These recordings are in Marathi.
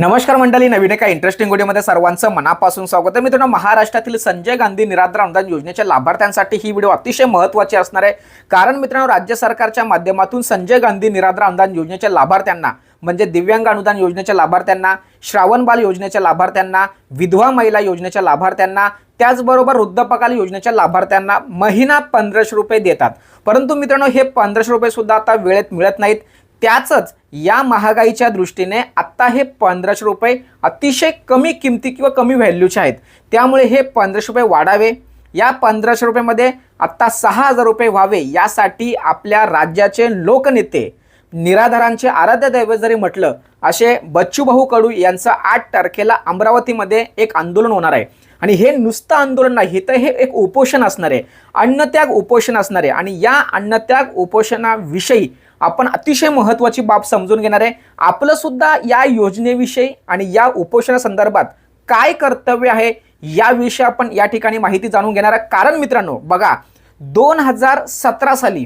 नमस्कार मंडळी नवीन एका इंटरेस्टिंग व्हिडिओमध्ये सर्वांचं मनापासून स्वागत आहे. मित्रांनो महाराष्ट्रातील संजय गांधी निराधार अनुदान योजनेच्या लाभार्थ्यांसाठी ही व्हिडिओ अतिशय महत्त्वाची असणार आहे. कारण मित्रांनो राज्य सरकारच्या माध्यमातून संजय गांधी निराधार अनुदान योजनेच्या लाभार्थ्यांना म्हणजे दिव्यांग अनुदान योजनेच्या लाभार्थ्यांना श्रावणबाल योजनेच्या लाभार्थ्यांना विधवा महिला योजनेच्या लाभार्थ्यांना त्याचबरोबर वृद्धपकाल योजनेच्या लाभार्थ्यांना महिना पंधराशे रुपये देतात. परंतु मित्रांनो हे पंधराशे रुपये सुद्धा आता वेळेत मिळत नाहीत. त्याचंच या महागाईच्या दृष्टीने आत्ता हे पंधराशे रुपये अतिशय कमी किमती किंवा कमी व्हॅल्यूचे आहेत. त्यामुळे हे पंधराशे रुपये वाढावे. या पंधराशे रुपयेमध्ये आत्ता सहा हजार रुपये व्हावे यासाठी आपल्या राज्याचे लोकनेते निराधारांचे आराध्य दैवत जरी म्हटलं असे बच्चूभाऊ कडू यांचं आठ तारखेला अमरावतीमध्ये एक आंदोलन होणार आहे. आणि हे नुसतं आंदोलन नाही तर हे एक उपोषण असणार आहे. अन्नत्याग उपोषण असणार आहे. आणि या अन्नत्याग उपोषणाविषयी आपण अतिशय महत्त्वाची बाब समजून घेणार आहे. आपलं सुद्धा या योजनेविषयी आणि या उपोषणासंदर्भात काय कर्तव्य आहे याविषयी आपण या ठिकाणी माहिती जाणून घेणार आहे कारण मित्रांनो बघा दोन हजार सतरा साली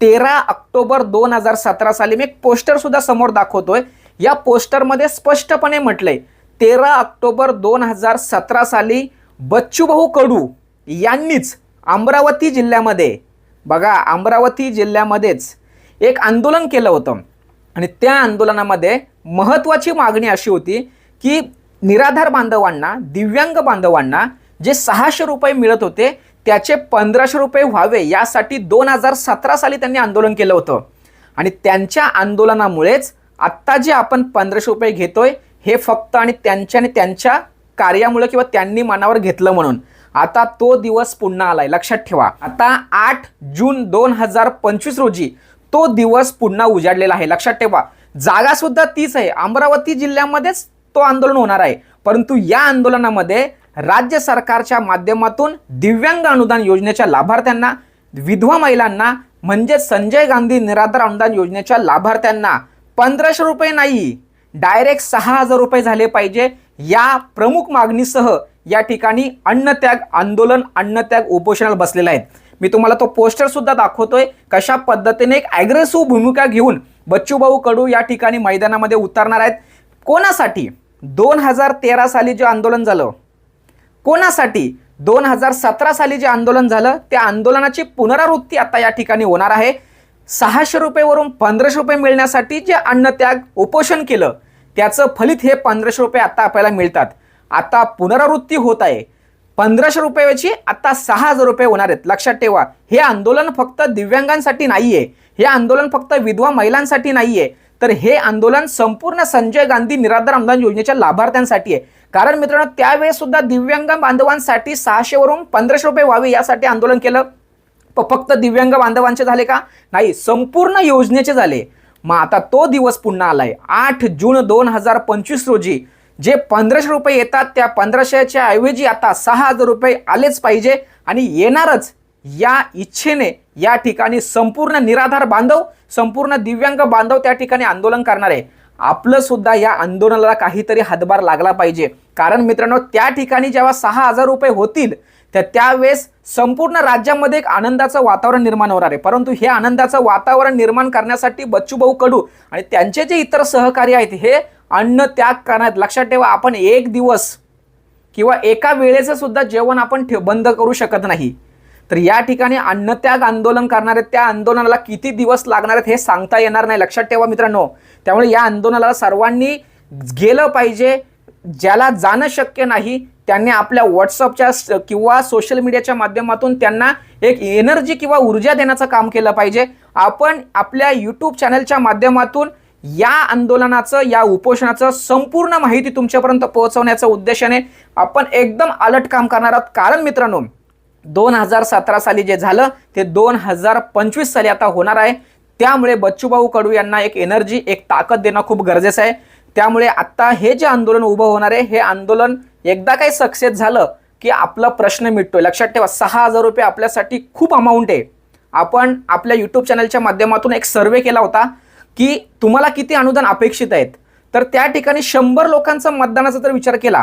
तेरा ऑक्टोबर दोन हजार सतरा साली मी एक पोस्टर सुद्धा समोर दाखवतोय. या पोस्टरमध्ये स्पष्टपणे म्हटलंय तेरा ऑक्टोबर दोन हजार सतरा साली बच्चूभाऊ कडू यांनीच अमरावती जिल्ह्यामध्ये बघा अमरावती जिल्ह्यामध्येच एक आंदोलन केलं होतं. आणि त्या आंदोलनामध्ये महत्त्वाची मागणी अशी होती की निराधार बांधवांना दिव्यांग बांधवांना जे सहाशे रुपये मिळत होते त्याचे पंधराशे रुपये व्हावे यासाठी दोन हजार सतरा साली त्यांनी आंदोलन केलं होतं. आणि त्यांच्या आंदोलनामुळेच आत्ता जे आपण पंधराशे रुपये घेतोय हे फक्त आणि त्यांच्या आणि त्यांच्या कार्यामुळे किंवा त्यांनी मनावर घेतलं म्हणून. आता तो दिवस पुन्हा आलाय. लक्षात ठेवा. आता आठ जून दोन हजार पंचवीस रोजी तो दिवस पुन्हा उजाडलेला आहे. लक्षात ठेवा जागा सुद्धा तीच आहे. अमरावती जिल्ह्यामध्येच तो आंदोलन होणार आहे. परंतु या आंदोलनामध्ये राज्य सरकारच्या माध्यमातून दिव्यांग अनुदान योजनेच्या लाभार्थ्यांना विधवा महिलांना म्हणजे संजय गांधी निराधार अनुदान योजनेच्या लाभार्थ्यांना पंधराशे रुपये नाही डायरेक्ट सहा हजार रुपये झाले पाहिजे या प्रमुख मागणीसह या ठिकाणी अन्नत्याग आंदोलन अन्नत्याग उपोषणाला बसलेले आहेत. मी तुम्हाला तो पोस्टर सुद्धा दाखवतोय. कशा पद्धतीने एक ॲग्रेसिव्ह भूमिका घेऊन बच्चूभाऊ कडू या ठिकाणी मैदानामध्ये उतरणार आहेत. कोणासाठी? दोन हजार तेरा साली जे आंदोलन झालं. कोणासाठी? दोन हजार सतरा साली जे आंदोलन झालं त्या आंदोलनाची पुनरावृत्ती आता या ठिकाणी होणार आहे. सहाशे रुपयेवरून पंधराशे रुपये मिळण्यासाठी जे अन्नत्याग उपोषण केलं त्याचं फलित हे पंधराशे रुपये आता आपल्याला मिळतात. आता पुनरावृत्ती होत आहे. पंधराशे रुपयाची आता सहा हजार रुपये होणार आहेत. लक्षात ठेवा हे आंदोलन फक्त दिव्यांगांसाठी नाही आहे हे आंदोलन फक्त विधवा महिलांसाठी नाही आहे तर हे आंदोलन संपूर्ण संजय गांधी निराधार अनुदान योजनेच्या लाभार्थ्यांसाठी आहे. कारण मित्रांनो त्यावेळेस सुद्धा दिव्यांग बांधवांसाठी सहाशेवरून पंधराशे रुपये व्हावे यासाठी आंदोलन केलं. प- फक्त दिव्यांग बांधवांचे झाले का? नाही संपूर्ण योजनेचे झाले. मग आता तो दिवस पुन्हा आलाय. आठ जून दोन हजार पंचवीस रोजी जे पंधराशे रुपये येतात त्या पंधराशेच्या ऐवजी आता सहा हजार रुपये आलेच पाहिजे आणि येणारच या इच्छेने या ठिकाणी संपूर्ण निराधार बांधव संपूर्ण दिव्यांग बांधव त्या ठिकाणी आंदोलन करणार आहे. आपलं सुद्धा या आंदोलनाला काहीतरी हातभार लागला पाहिजे. कारण मित्रांनो त्या ठिकाणी जेव्हा सहा हजार रुपये होतील तर त्यावेळेस संपूर्ण राज्यामध्ये एक आनंदाचं वातावरण निर्माण होणार आहे. परंतु हे आनंदाचं वातावरण निर्माण करण्यासाठी बच्चूभाऊ कडू आणि त्यांचे जे इतर सहकारी आहेत हे अन्न त्याग करण्यात. लक्षात ठेवा आपण एक दिवस किंवा एका वेळेचं सुद्धा जेवण आपण ठेव बंद करू शकत नाही. तर या ठिकाणी अन्नत्याग आंदोलन करणारे त्या आंदोलनाला किती दिवस लागणार आहेत हे सांगता येणार नाही. लक्षात ठेवा मित्रांनो. त्यामुळे या आंदोलनाला सर्वांनी गेलं पाहिजे. ज्याला जाणं शक्य नाही त्यांनी आपल्या व्हॉट्सअपच्या किंवा सोशल मीडियाच्या माध्यमातून त्यांना एक एनर्जी किंवा ऊर्जा देण्याचं काम केलं पाहिजे. आपण आपल्या यूट्यूब चॅनलच्या माध्यमातून या आंदोलनाचं या उपोषणाचं संपूर्ण माहिती तुमच्यापर्यंत पोहोचवण्याच्या उद्देशाने आपण एकदम अलर्ट काम करणार आहोत. कारण मित्रांनो दोन हजार सतरा साली जे झालं ते दोन हजार पंचवीस साली आता होणार आहे. त्यामुळे बच्चूभाऊ कडू यांना एक एनर्जी एक ताकद देणं खूप गरजेचं आहे. त्यामुळे आत्ता हे जे आंदोलन उभं होणार आहे हे आंदोलन एकदा काही सक्सेस झालं की आपला प्रश्न मिटतोय. लक्षात ठेवा सहा हजार रुपये आपल्यासाठी खूप अमाऊंट आहे. आपण आपल्या यूट्यूब चॅनलच्या माध्यमातून एक सर्वे केला होता. की तुम्हाला किती अनुदान अपेक्षित आहेत? तर त्या ठिकाणी शंभर लोकांचा मतदानाचा जर विचार केला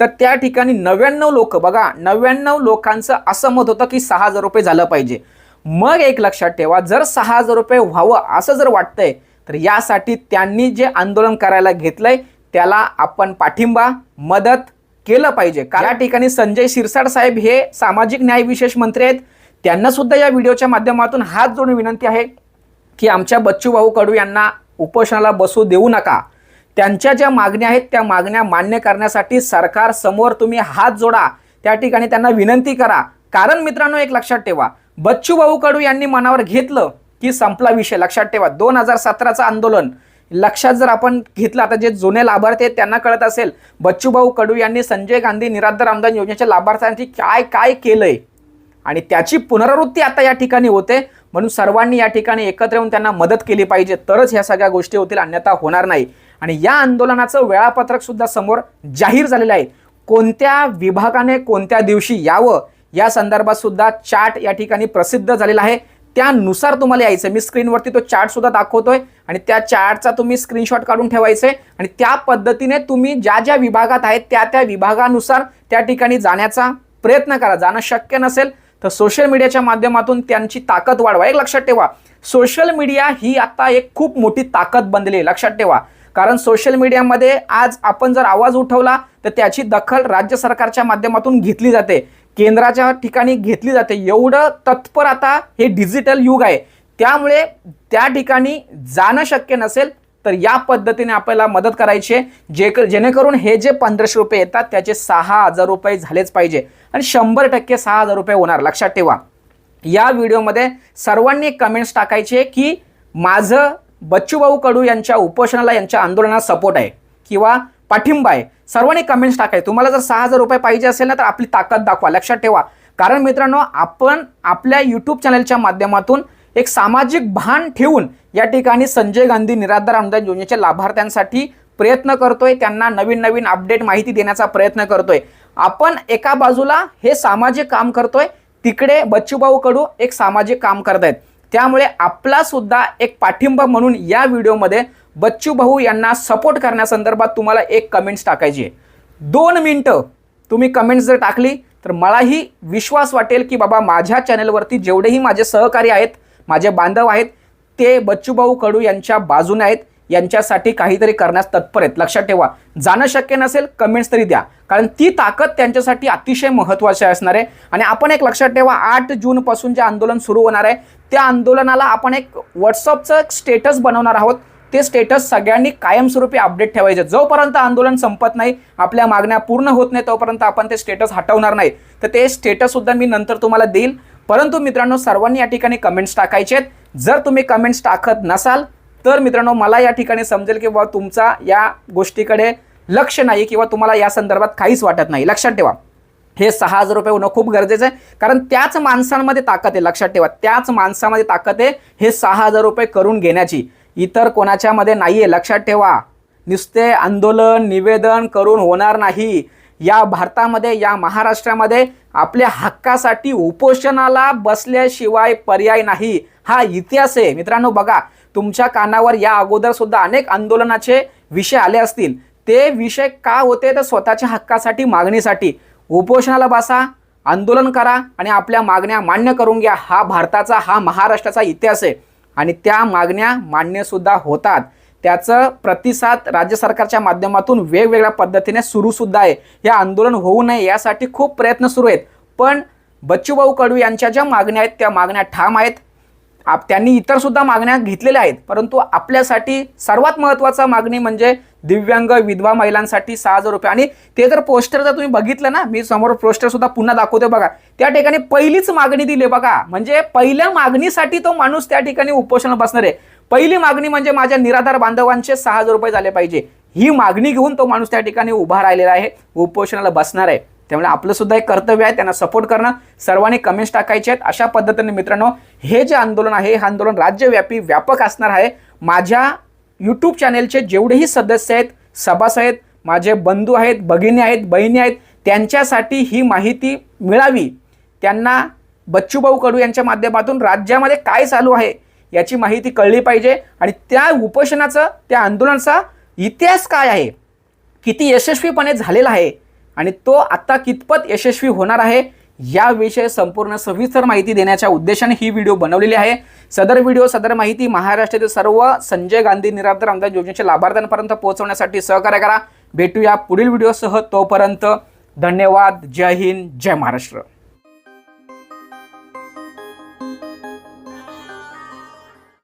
तर त्या ठिकाणी नव्याण्णव लोक बघा नव्याण्णव लोकांचं असं मत होतं की सहा हजार रुपये झालं पाहिजे. मग एक लक्षात ठेवा जर सहा हजार रुपये व्हावं असं जर वाटतंय तर यासाठी त्यांनी जे आंदोलन करायला घेतलंय त्याला आपण पाठिंबा मदत केलं पाहिजे. का या ठिकाणी संजय शिरसाट साहेब हे सामाजिक न्याय विशेष मंत्री आहेत. त्यांना सुद्धा या व्हिडिओच्या माध्यमातून हात जोडून विनंती आहे. की आमच्या बच्चू भाऊ कडू यांना उपोषणाला बसू देऊ नका. त्यांच्या ज्या मागण्या आहेत त्या मागण्या मान्य करण्यासाठी सरकार समोर तुम्ही हात जोडा. त्या ठिकाणी त्यांना विनंती करा. कारण मित्रांनो एक लक्षात ठेवा. बच्चू भाऊ कडू यांनी मनावर घेतलं की संपला विषय. लक्षात ठेवा दोन हजार सतराचं आंदोलन. लक्षात जर आपण घेतलं आता जे जुने लाभार्थी आहेत त्यांना कळत असेल बच्चूभाऊ कडू यांनी संजय गांधी निराधार अनुदान योजनेच्या लाभार्थ्यांची काय काय केलंय? आणि त्याची पुनरावृत्ती आता या ठिकाणी होते. म्हणून सर्वांनी या ठिकाणी एकत्र येऊन त्यांना मदत केली पाहिजे. तरच ह्या सगळ्या गोष्टी होतील अन्यथा होणार नाही. आणि या आंदोलनाचं वेळापत्रक सुद्धा समोर जाहीर झालेलं आहे. कोणत्या विभागाने कोणत्या दिवशी यावं या संदर्भात सुद्धा चार्ट या ठिकाणी प्रसिद्ध झालेला आहे. त्यानुसार तुम्हाला यायचं मी स्क्रीनवरती तो चार्ट सुद्धा दाखवतोय आणि त्या चार्टचा तुम्ही स्क्रीनशॉट काढून ठेवायचे आणि त्या पद्धतीने तुम्ही ज्या ज्या विभागात आहेत त्या त्या विभागानुसार त्या ठिकाणी जाण्याचा प्रयत्न करा. जाणं शक्य नसेल तर सोशल मीडियाच्या माध्यमातून त्यांची ताकद वाढवा. एक लक्षात ठेवा सोशल मीडिया ही आता एक खूप मोठी ताकद बनलेली आहे. लक्षात ठेवा. कारण सोशल मीडियामध्ये आज आपण जर आवाज उठवला तर त्याची दखल राज्य सरकारच्या माध्यमातून घेतली जाते. केंद्राच्या ठिकाणी घेतली जाते. एवढं तत्पर आता हे डिजिटल युग आहे. त्यामुळे त्या ठिकाणी जाणं शक्य नसेल तर या पद्धतीने आपल्याला मदत करायची आहे. जे जेणेकरून हे जे पंधराशे रुपये येतात त्याचे सहा हजार रुपये झालेच पाहिजे. आणि शंभर टक्के सहा हजार रुपये होणार. लक्षात ठेवा. या व्हिडिओमध्ये सर्वांनी कमेंट्स टाकायचे की माझं बच्चूभाऊ कडू यांच्या उपोषणाला यांच्या आंदोलनाला सपोर्ट आहे. किंवा पाठिंबा आहे. सर्वांनी कमेंट्स टाकायचे तुम्हाला जर सहा हजार रुपये पाहिजे असेल ना तर आपली ताकद दाखवा. लक्षात ठेवा. कारण मित्रांनो आपण आपल्या यूट्यूब चॅनलच्या माध्यमातून एक सामाजिक भान ठेवून या ठिकाणी संजय गांधी निराधार अनुदान योजनेच्या लाभार्थ्यांसाठी प्रयत्न करतोय. त्यांना नवीन नवीन अपडेट माहिती देण्याचा प्रयत्न करतोय. आपण एका बाजूला हे सामाजिक काम करतोय तिकडे बच्चूभाऊ कडू एक सामाजिक काम करतायत. त्यामुळे आपला सुद्धा एक पाठिंबा म्हणून या व्हिडिओमध्ये बच्चू भाऊ यांना सपोर्ट करण्यासंदर्भात तुम्हाला एक कमेंट्स टाकायची आहे. दोन मिनटं तुम्ही कमेंट्स जर टाकली तर मलाही विश्वास वाटेल की बाबा माझ्या चॅनलवरती जेवढेही माझे सहकारी आहेत माझे बांधव आहेत ते बच्चूभाऊ कडू यांच्या बाजूने आहेत. यांच्यासाठी काहीतरी करण्यास तत्पर आहेत. लक्षात ठेवा. जाणं शक्य नसेल कमेंट्स तरी द्या. कारण ती ताकद त्यांच्यासाठी अतिशय महत्त्वाची असणार आहे. आणि आपण एक लक्षात ठेवा आठ जूनपासून जे आंदोलन सुरू होणार आहे त्या आंदोलनाला आपण एक व्हॉट्सअपचं स्टेटस बनवणार आहोत. ते स्टेटस सगळ्यांनी कायमस्वरूपी अपडेट ठेवायचे. जोपर्यंत आंदोलन संपत नाही आपल्या मागण्या पूर्ण होत नाही तोपर्यंत आपण ते स्टेटस हटवणार नाही. तर ते स्टेटससुद्धा मी नंतर तुम्हाला देईल. परंतु मित्रांनो सर्वांनी या ठिकाणी कमेंट्स टाकायचे आहेत. जर तुम्ही कमेंट्स टाकत नसाल तर मित्रांनो मला या ठिकाणी समजेल की बाबा तुमचा या गोष्टीकडे लक्ष नाही किंवा तुम्हाला या संदर्भात काहीच वाटत नाही. लक्षात ठेवा. हे सहा हजार रुपये होणं खूप गरजेचं आहे. कारण त्याच माणसांमध्ये ताकद आहे. लक्षात ठेवा. त्याच माणसामध्ये ताकद आहे हे सहा हजार रुपये करून घेण्याची. इतर कोणाच्यामध्ये नाही आहे लक्षात ठेवा. नुसते आंदोलन निवेदन करून होणार नाही. या भारतामध्ये या महाराष्ट्रामध्ये आपल्या हक्कासाठी उपोषणाला बसल्याशिवाय पर्याय नाही. हा इतिहास आहे. मित्रांनो बघा तुमच्या कानावर या अगोदर सुद्धा अनेक आंदोलनाचे विषय आले असतील. ते विषय का होते? तर स्वतःच्या हक्कासाठी मागणीसाठी. उपोषणाला बसा आंदोलन करा आणि आपल्या मागण्या मान्य करून घ्या. हा भारताचा हा महाराष्ट्राचा इतिहास आहे. आणि त्या मागण्या मान्यसुद्धा होतात. त्याचं प्रतिसाद राज्य सरकारच्या माध्यमातून वेगवेगळ्या पद्धतीने सुरू सुद्धा आहे. हे आंदोलन होऊ नये यासाठी खूप प्रयत्न सुरू आहेत. पण बच्चूभाऊ कडू यांच्या ज्या मागण्या आहेत त्या मागण्या ठाम आहेत. आप त्यांनी इतर सुद्धा मागण्या घेतलेल्या आहेत. परंतु आपल्यासाठी सर्वात महत्त्वाचा मागणी म्हणजे दिव्यांग विधवा महिलांसाठी सहा हजार रुपये. आणि ते जर पोस्टर जर तुम्ही बघितलं ना मी समोर पोस्टर सुद्धा पुन्हा दाखवते बघा. त्या ठिकाणी पहिलीच मागणी दिली बघा. म्हणजे पहिल्या मागणीसाठी तो माणूस त्या ठिकाणी उपोषण बसणार आहे. पहिली मागणी म्हणजे माझ्या निराधार बांधवांचे सहा हजार रुपये झाले पाहिजे. ही मागणी घेऊन तो माणूस त्या ठिकाणी उभा राहिलेला आहे उपोषणाला बसणार आहे. त्यामुळे आपलं सुद्धा एक कर्तव्य आहे त्यांना सपोर्ट करणं. सर्वांनी कमेंट्स टाकायचे आहेत. अशा पद्धतीने मित्रांनो हे जे आंदोलन आहे हे आंदोलन राज्यव्यापी व्यापक असणार आहे. माझ्या यूट्यूब चॅनेलचे जेवढेही सदस्य आहेत सभासद आहेत माझे बंधू आहेत भगिनी आहेत बहिणी आहेत त्यांच्यासाठी ही माहिती मिळावी. त्यांना बच्चूभाऊ कडू यांच्या माध्यमातून राज्यामध्ये काय चालू आहे याची माहिती कळली पाहिजे आणि त्या उपोषणाचं त्या आंदोलनाचा इतिहास काय आहे? किती यशस्वीपणे झालेला आहे? आणि तो आत्ता कितपत यशस्वी होणार आहे? याविषयी संपूर्ण सविस्तर माहिती देण्याच्या उद्देशाने ही व्हिडिओ बनवलेली आहे. सदर व्हिडिओ सदर माहिती महाराष्ट्रातील सर्व संजय गांधी निराधार आमदार योजनेच्या लाभार्थ्यांपर्यंत पोहोचवण्यासाठी सहकार्य करा. भेटूया पुढील व्हिडिओसह तोपर्यंत. धन्यवाद. जय हिंद. जय महाराष्ट्र.